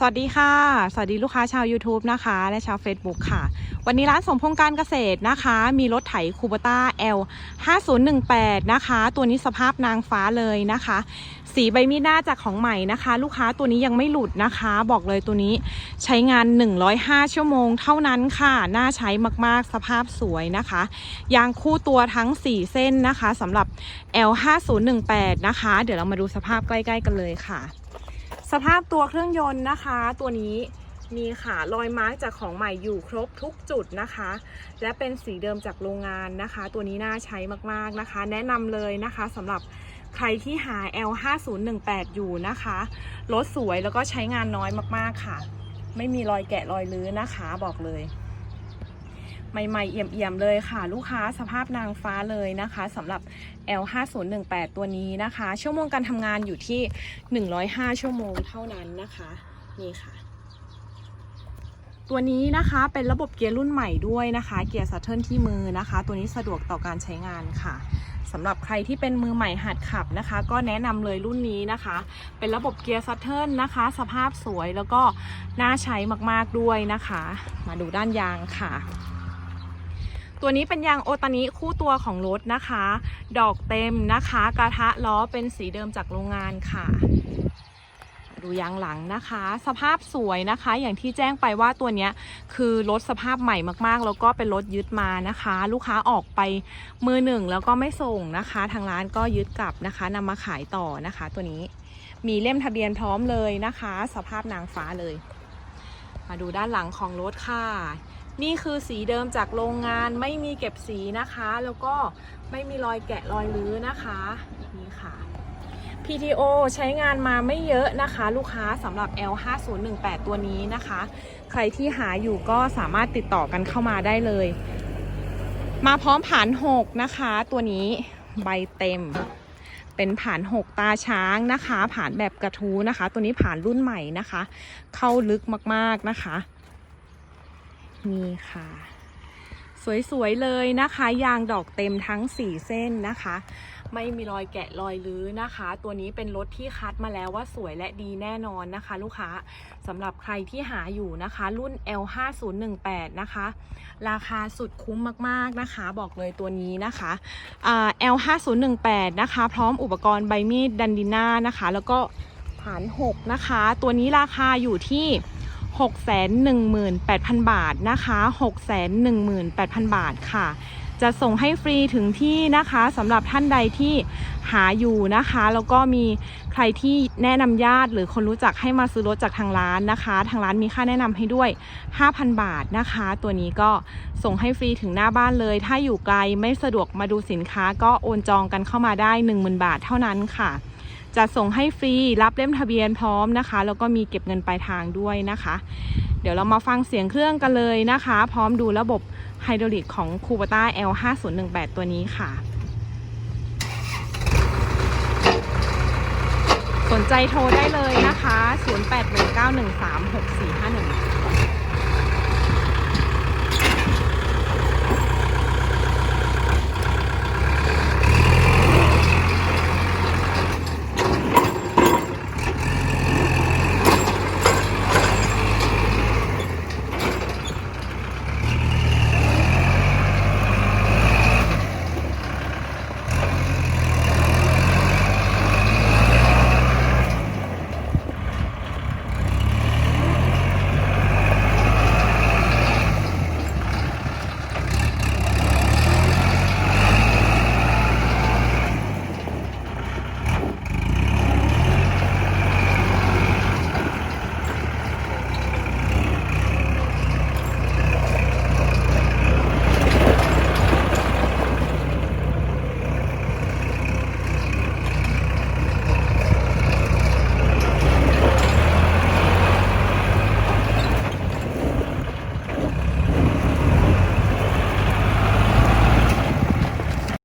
สวัสดีค่ะ สวัสดีลูกค้าชาว YouTube นะคะ และชาว Facebook ค่ะ วันนี้ร้านสมพงการเกษตรนะคะ มีรถไถคูปต้า L 5018นะคะ ตัวนี้สภาพนางฟ้าเลยนะคะ สีใบมีดหน้าจากของใหม่นะคะ ลูกค้าตัวนี้ยังไม่หลุดนะคะ บอกเลยตัวนี้ใช้งาน 105 ชั่วโมงเท่านั้นค่ะ น่าใช้มากๆ สภาพสวยนะคะ ยางคู่ตัวทั้ง 4 เส้นนะคะสำหรับ L 5018นะคะ เดี๋ยวเรามาดูสภาพใกล้ ๆ กันเลยค่ะ สภาพตัวเครื่องยนต์นะคะ ตัวนี้มีค่ะรอยมาร์กจากของใหม่อยู่ครบทุกจุดนะคะ และเป็นสีเดิมจากโรงงานนะคะ ตัวนี้น่าใช้มากๆนะคะ แนะนำเลยนะคะสำหรับใครที่หา L 5018 อยู่นะคะรถสวยแล้วก็ใช้งานน้อยมากๆค่ะ ไม่มีรอยแกะรอยลื้อนะคะบอกเลย ใหม่ๆ เอี่ยมๆเลยค่ะ ลูกค้าสภาพนางฟ้าเลยนะคะสำหรับ L 5018 ตัวนี้นะคะ ชั่วโมงการทำงานอยู่ที่ 105 ชั่วโมงเท่านั้นนะคะ นี่ค่ะ ตัวนี้นะคะเป็นระบบเกียร์รุ่นใหม่ด้วยนะคะ เกียร์ซัตเทิลที่มือนะคะ ตัวนี้สะดวกต่อการใช้งานค่ะสำหรับใครที่เป็นมือใหม่หัดขับนะคะ ก็แนะนำเลยรุ่นนี้นะคะ เป็นระบบเกียร์ซัตเทิลนะคะ สภาพสวยแล้วก็น่าใช้มากๆด้วยนะคะ มาดูด้านยางค่ะ ตัวนี้เป็นยางโอตานิคู่ตัวของรถนะคะ ดอกเต็มนะคะ กระทะล้อเป็นสีเดิมจากโรงงานค่ะ ดูยางหลังนะคะ สภาพสวยนะคะ อย่างที่แจ้งไปว่าตัวนี้คือรถสภาพใหม่มากๆ แล้วก็เป็นรถยึดมานะคะ ลูกค้าออกไปมือหนึ่งแล้วก็ไม่ส่งนะคะ ทางร้านก็ยึดกลับนะคะนำมาขายต่อนะคะ ตัวนี้มีเล่มทะเบียนพร้อมเลยนะคะ สภาพนางฟ้าเลย มาดูด้านหลังของรถค่ะ นี่คือสีเดิมจากโรงงานไม่มีเก็บสีนะคะ แล้วก็ไม่มีรอยแกะรอยลื้อนะคะนี่ค่ะ PTO ใช้งานมาไม่เยอะนะคะ ลูกค้าสำหรับ L5018 ตัวนี้นะคะ ใครที่หาอยู่ก็สามารถติดต่อกันเข้ามาได้เลย มาพร้อมผาน6นะคะ ตัวนี้ใบเต็ม เป็นผาน6ตาช้างนะคะผานแบบกระทู้นะคะ ตัวนี้ผานรุ่นใหม่นะคะ เข้าลึกมากๆนะคะ นี่ค่ะ สวยๆเลยนะคะ ยางดอกเต็มทั้ง 4 เส้นนะคะ ไม่มีรอยแกะรอยลื้อนะคะ ตัวนี้เป็นรถที่คัดมาแล้วว่าสวยและดีแน่นอนนะคะ ลูกค้าสำหรับใครที่หาอยู่นะคะ รุ่น L5018 นะคะ ราคาสุดคุ้มมากๆนะคะ บอกเลยตัวนี้นะคะ L5018 นะคะ พร้อมอุปกรณ์ใบมีดดันดิน่านะคะ แล้วก็ฐาน 6 นะคะ ตัวนี้ราคาอยู่ที่ 618,000 บาทนะคะ618,000 บาทค่ะ จะส่งให้ฟรีถึงที่นะคะสำหรับท่านใดที่หาอยู่นะคะ แล้วก็มีใครที่แนะนำญาติหรือคนรู้จักให้มาซื้อรถจากทางร้านนะคะ ทางร้านมีค่าแนะนำให้ด้วย 5,000 บาทนะคะ ตัวนี้ก็ส่งให้ฟรีถึงหน้าบ้านเลย ถ้าอยู่ไกลไม่สะดวกมาดูสินค้าก็โอนจองกันเข้ามาได้ 10,000 บาทเท่านั้นค่ะ จะส่งให้ฟรีรับเล่มทะเบียนพร้อมนะคะ แล้วก็มีเก็บเงินปลายทางด้วยนะคะ เดี๋ยวเรามาฟังเสียงเครื่องกันเลยนะคะ พร้อมดูระบบไฮดรอลิกของคูปต้า L5018 ตัวนี้ค่ะสนใจโทรได้เลยนะคะ 0819136451